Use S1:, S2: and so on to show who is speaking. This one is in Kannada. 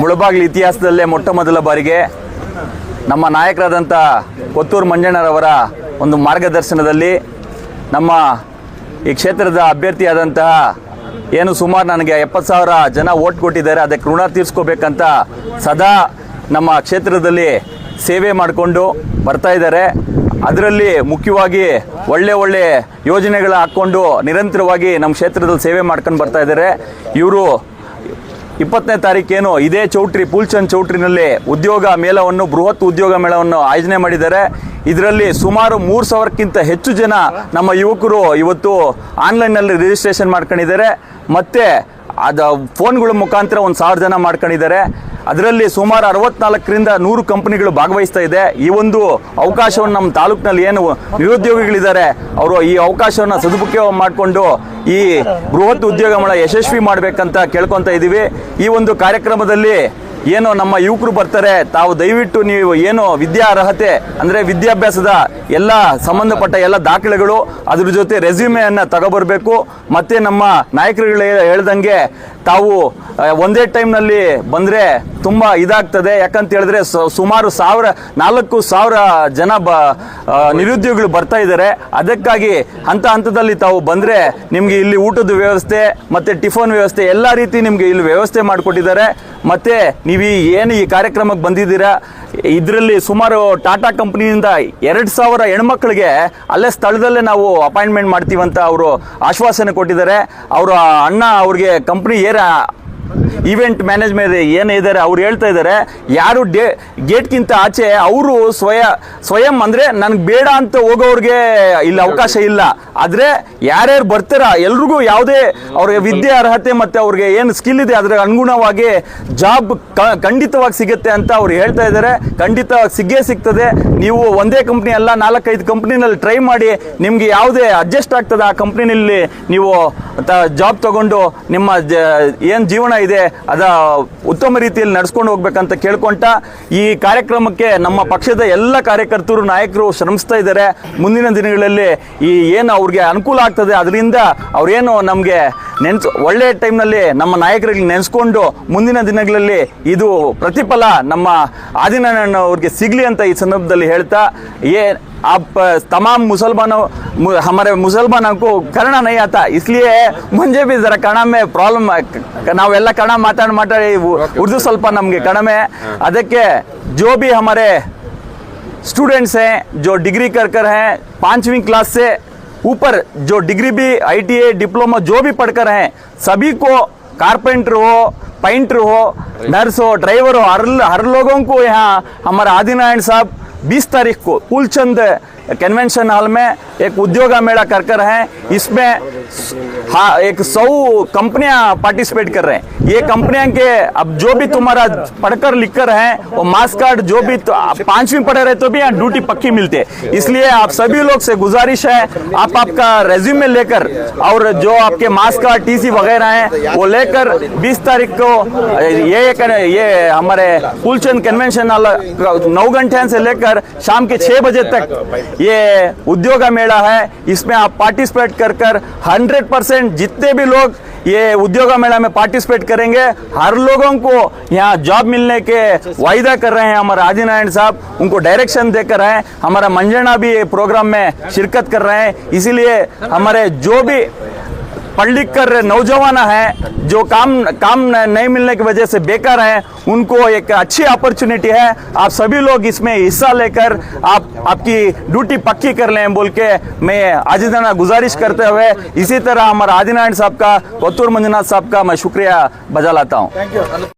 S1: ಮುಳಬಾಗಿಲು ಇತಿಹಾಸದಲ್ಲೇ ಮೊಟ್ಟ ಮೊದಲ ಬಾರಿಗೆ ನಮ್ಮ ನಾಯಕರಾದಂಥ ಕೊತ್ತೂರು ಮಂಜಣ್ಣರವರ ಒಂದು ಮಾರ್ಗದರ್ಶನದಲ್ಲಿ ನಮ್ಮ ಈ ಕ್ಷೇತ್ರದ ಅಭ್ಯರ್ಥಿಯಾದಂತಹ ಏನು ಸುಮಾರು ನನಗೆ ಎಪ್ಪತ್ತು ಸಾವಿರ ಜನ ಓಟ್ ಕೊಟ್ಟಿದ್ದಾರೆ, ಅದಕ್ಕೆ ಋಣ ತೀರಿಸ್ಕೋಬೇಕಂತ ಸದಾ ನಮ್ಮ ಕ್ಷೇತ್ರದಲ್ಲಿ ಸೇವೆ ಮಾಡಿಕೊಂಡು ಬರ್ತಾ ಇದ್ದಾರೆ. ಅದರಲ್ಲಿ ಮುಖ್ಯವಾಗಿ ಒಳ್ಳೆ ಒಳ್ಳೆ ಯೋಜನೆಗಳ ಹಾಕ್ಕೊಂಡು ನಿರಂತರವಾಗಿ ನಮ್ಮ ಕ್ಷೇತ್ರದಲ್ಲಿ ಸೇವೆ ಮಾಡ್ಕೊಂಡು ಬರ್ತಾ ಇದ್ದಾರೆ. ಇವರು ಇಪ್ಪತ್ತನೇ ತಾರೀಕೇನು ಇದೇ ಚೌಟ್ರಿ ಪೂಲ್ಚಂದ್ ಚೌಟ್ರಿನಲ್ಲಿ ಉದ್ಯೋಗ ಮೇಳವನ್ನು, ಬೃಹತ್ ಉದ್ಯೋಗ ಮೇಳವನ್ನು ಆಯೋಜನೆ ಮಾಡಿದ್ದಾರೆ. ಇದರಲ್ಲಿ ಸುಮಾರು ಮೂರು ಸಾವಿರಕ್ಕಿಂತ ಹೆಚ್ಚು ಜನ ನಮ್ಮ ಯುವಕರು ಇವತ್ತು ಆನ್ಲೈನ್ನಲ್ಲಿ ರಿಜಿಸ್ಟ್ರೇಷನ್ ಮಾಡ್ಕೊಂಡಿದ್ದಾರೆ. ಮತ್ತು ಅದು ಫೋನ್ಗಳ ಮುಖಾಂತರ ಒಂದು ಸಾವಿರ ಜನ ಮಾಡ್ಕೊಂಡಿದ್ದಾರೆ. ಅದರಲ್ಲಿ ಸುಮಾರು ಅರವತ್ನಾಲ್ಕರಿಂದ ನೂರು ಕಂಪನಿಗಳು ಭಾಗವಹಿಸ್ತಾ ಇದೆ. ಈ ಒಂದು ಅವಕಾಶವನ್ನು ನಮ್ಮ ತಾಲೂಕಿನಲ್ಲಿ ಏನು ನಿರುದ್ಯೋಗಿಗಳಿದ್ದಾರೆ, ಅವರು ಈ ಅವಕಾಶವನ್ನು ಸದುಪಯೋಗ ಮಾಡಿಕೊಂಡು ಈ ಬೃಹತ್ ಉದ್ಯೋಗ ಮೇಳ ಯಶಸ್ವಿ ಮಾಡಬೇಕಂತ ಕೇಳ್ಕೊತಾ ಇದ್ದೀವಿ ಈ ಒಂದು ಕಾರ್ಯಕ್ರಮದಲ್ಲಿ ಏನು ನಮ್ಮ ಯುವಕರು ಬರ್ತಾರೆ, ತಾವು ದಯವಿಟ್ಟು ನೀವು ಏನು ವಿದ್ಯಾ ಅರ್ಹತೆ, ಅಂದರೆ ವಿದ್ಯಾಭ್ಯಾಸದ ಎಲ್ಲ ಸಂಬಂಧಪಟ್ಟ ಎಲ್ಲ ದಾಖಲೆಗಳು, ಅದ್ರ ಜೊತೆ ರೆಸ್ಯೂಮೆಯನ್ನು ತಗೊಬರಬೇಕು. ಮತ್ತು ನಮ್ಮ ನಾಯಕರುಗಳು ಹೇಳ್ದಂಗೆ ತಾವು ಒಂದೇ ಟೈಮ್ನಲ್ಲಿ ಬಂದರೆ ತುಂಬ ಇದಾಗ್ತದೆ. ಯಾಕಂತ ಹೇಳಿದ್ರೆ ಸುಮಾರು ಸಾವಿರ, ನಾಲ್ಕು ಸಾವಿರ ಜನ ಬ ನಿರುದ್ಯೋಗಿಗಳು ಬರ್ತಾ ಇದ್ದಾರೆ. ಅದಕ್ಕಾಗಿ ಹಂತ ಹಂತದಲ್ಲಿ ತಾವು ಬಂದರೆ ನಿಮಗೆ ಇಲ್ಲಿ ಊಟದ ವ್ಯವಸ್ಥೆ ಮತ್ತು ಟಿಫನ್ ವ್ಯವಸ್ಥೆ ಎಲ್ಲ ರೀತಿ ನಿಮಗೆ ಇಲ್ಲಿ ವ್ಯವಸ್ಥೆ ಮಾಡಿಕೊಟ್ಟಿದ್ದಾರೆ. ಮತ್ತು ನೀವು ಈ ಏನು ಈ ಕಾರ್ಯಕ್ರಮಕ್ಕೆ ಬಂದಿದ್ದೀರಾ, ಇದರಲ್ಲಿ ಸುಮಾರು ಟಾಟಾ ಕಂಪ್ನಿಯಿಂದ ಎರಡು ಸಾವಿರ ಹೆಣ್ಮಕ್ಳಿಗೆ ಅಲ್ಲೇ ಸ್ಥಳದಲ್ಲೇ ನಾವು ಅಪಾಯಿಂಟ್ಮೆಂಟ್ ಮಾಡ್ತೀವಂತ ಅವರು ಆಶ್ವಾಸನೆ ಕೊಟ್ಟಿದ್ದಾರೆ. ಅವರು ಅಣ್ಣ ಅವ್ರಿಗೆ ಕಂಪ್ನಿ ಏರ ら。ಇವೆಂಟ್ ಮ್ಯಾನೇಜ್ಮೆಂಟ್ ಏನಿದ್ದಾರೆ ಅವ್ರು ಹೇಳ್ತಾ ಇದ್ದಾರೆ ಯಾರು ಡೇ, ಗೇಟ್ಗಿಂತ ಆಚೆ ಅವರು ಸ್ವಯ, ಸ್ವಯಂ ಅಂದರೆ ನನಗೆ ಬೇಡ ಅಂತ ಹೋಗೋರಿಗೆ ಇಲ್ಲಿ ಅವಕಾಶ ಇಲ್ಲ. ಆದರೆ ಯಾರ್ಯಾರು ಬರ್ತಾರ, ಎಲ್ರಿಗೂ ಯಾವುದೇ ಅವ್ರಿಗೆ ವಿದ್ಯೆ, ಅರ್ಹತೆ ಮತ್ತು ಅವ್ರಿಗೆ ಏನು ಸ್ಕಿಲ್ ಇದೆ ಅದರ ಅನುಗುಣವಾಗಿ ಜಾಬ್ ಖಂಡಿತವಾಗಿ ಸಿಗುತ್ತೆ ಅಂತ ಅವ್ರು ಹೇಳ್ತಾ ಇದ್ದಾರೆ ಖಂಡಿತವಾಗಿ ಸಿಗೇ ಸಿಗ್ತದೆ. ನೀವು ಒಂದೇ ಕಂಪ್ನಿ ಅಲ್ಲ, ನಾಲ್ಕೈದು ಕಂಪ್ನಿನಲ್ಲಿ ಟ್ರೈ ಮಾಡಿ ನಿಮಗೆ ಯಾವುದೇ ಅಡ್ಜಸ್ಟ್ ಆಗ್ತದೆ ಆ ಕಂಪ್ನಿನಲ್ಲಿ ನೀವು ಜಾಬ್ ತಗೊಂಡು ನಿಮ್ಮ ಏನು ಜೀವನ ಇದೆ ಅದ ಉತ್ತಮ ರೀತಿಯಲ್ಲಿ ನಡ್ಸ್ಕೊಂಡು ಹೋಗ್ಬೇಕಂತ ಕೇಳ್ಕೊಂತ ಈ ಕಾರ್ಯಕ್ರಮಕ್ಕೆ ನಮ್ಮ ಪಕ್ಷದ ಎಲ್ಲ ಕಾರ್ಯಕರ್ತರು, ನಾಯಕರು ಶ್ರಮಿಸ್ತಾ ಇದ್ದಾರೆ. ಮುಂದಿನ ದಿನಗಳಲ್ಲಿ ಈ ಏನು ಅವ್ರಿಗೆ ಅನುಕೂಲ ಆಗ್ತದೆ, ಅದರಿಂದ ಅವ್ರೇನು ನಮಗೆ ನೆನ್ಸ್, ಒಳ್ಳೆ ಟೈಮ್ನಲ್ಲಿ ನಮ್ಮ ನಾಯಕರಿಗೆ ನೆನೆಸ್ಕೊಂಡು ಮುಂದಿನ ದಿನಗಳಲ್ಲಿ ಇದು ಪ್ರತಿಫಲ ನಮ್ಮ ಆದಿನಾರಾಯಣ ಅವ್ರಿಗೆ ಸಿಗಲಿ ಅಂತ ಈ ಸಂದರ್ಭದಲ್ಲಿ ಹೇಳ್ತಾ, ಏ आप तमाम मुसलमानों मु- हमारे मुसलमानों को ಕನ್ನಡ नहीं आता इसलिए ಮುಂಜೆ भी ಜರ ಕನ್ನಡ में ಪ್ರಾಬ್ಲಮ್ ನಾವೆಲ್ಲ ಕನ್ನಡ ಮಾತಾಡಿ ಮಾತಾಡಿ ಉ- ಉರ್ದು ಸ್ವಲ್ಪ ನಮಗೆ ಕಡಿಮೆ ಅದಕ್ಕೆ जो भी हमारे स्टूडेंट्स हैं जो डिग्री कर कर हैं पांचवी क्लास से ऊपर जो डिग्री भी आईटीआई डिप्लोमा जो भी पढ़कर हैं सभी को कारपेंटर हो पेंटर हो नर्स हो ड्राइवर हो हर हर लोगों को यहाँ हमारा आदिनारायण साहब 20 तारीख को कुलचंद कन्वेंशन हॉल में एक उद्योग मेला कर कर हैं। इसमें हाँ एक सौ कंपनियाँ पार्टिसिपेट कर रहे हैं। ये कंपनियाँ के अब जो भी तुम्हारा पढ़कर लिख कर हैं वो मास कार्ड जो भी तो पांचवी पढ़े रहे तो भी यहाँ ड्यूटी पक्की मिलती है। इसलिए आप सभी लोग से गुजारिश है, आप आपका रेज्यूमे लेकर और जो आपके मास कार्ड टीसी वगैरह हैं, वो लेकर 20 तारीख को, ये ये हमारे कुलचंद कन्वेंशन हॉल नौ घंटे से लेकर शाम के छह बजे तक ये उद्योग मेला है। इसमें आप पार्टिसिपेट कर कर हंड्रेड परसेंट जितने भी लोग ये उद्योग मेला में पार्टिसिपेट करेंगे, हर लोगों को यहाँ जॉब मिलने के वायदा कर रहे हैं हमारे आदिनारायण साहब। उनको डायरेक्शन दे कर रहे हैं हमारा मंजना भी प्रोग्राम में शिरकत कर रहे हैं। इसीलिए हमारे जो भी पढ़ लिख कर नौजवान है, जो काम काम नहीं मिलने की वजह से बेकार है, उनको एक अच्छी अपॉर्चुनिटी है। आप सभी लोग इसमें हिस्सा लेकर आप, आपकी ड्यूटी पक्की कर लें, बोल के मैं आजिदाना गुजारिश करते हुए इसी तरह हमारा आदिनारायण साहब का बतूर मंजुनाथ साहब का मैं शुक्रिया बजा लाता हूँ।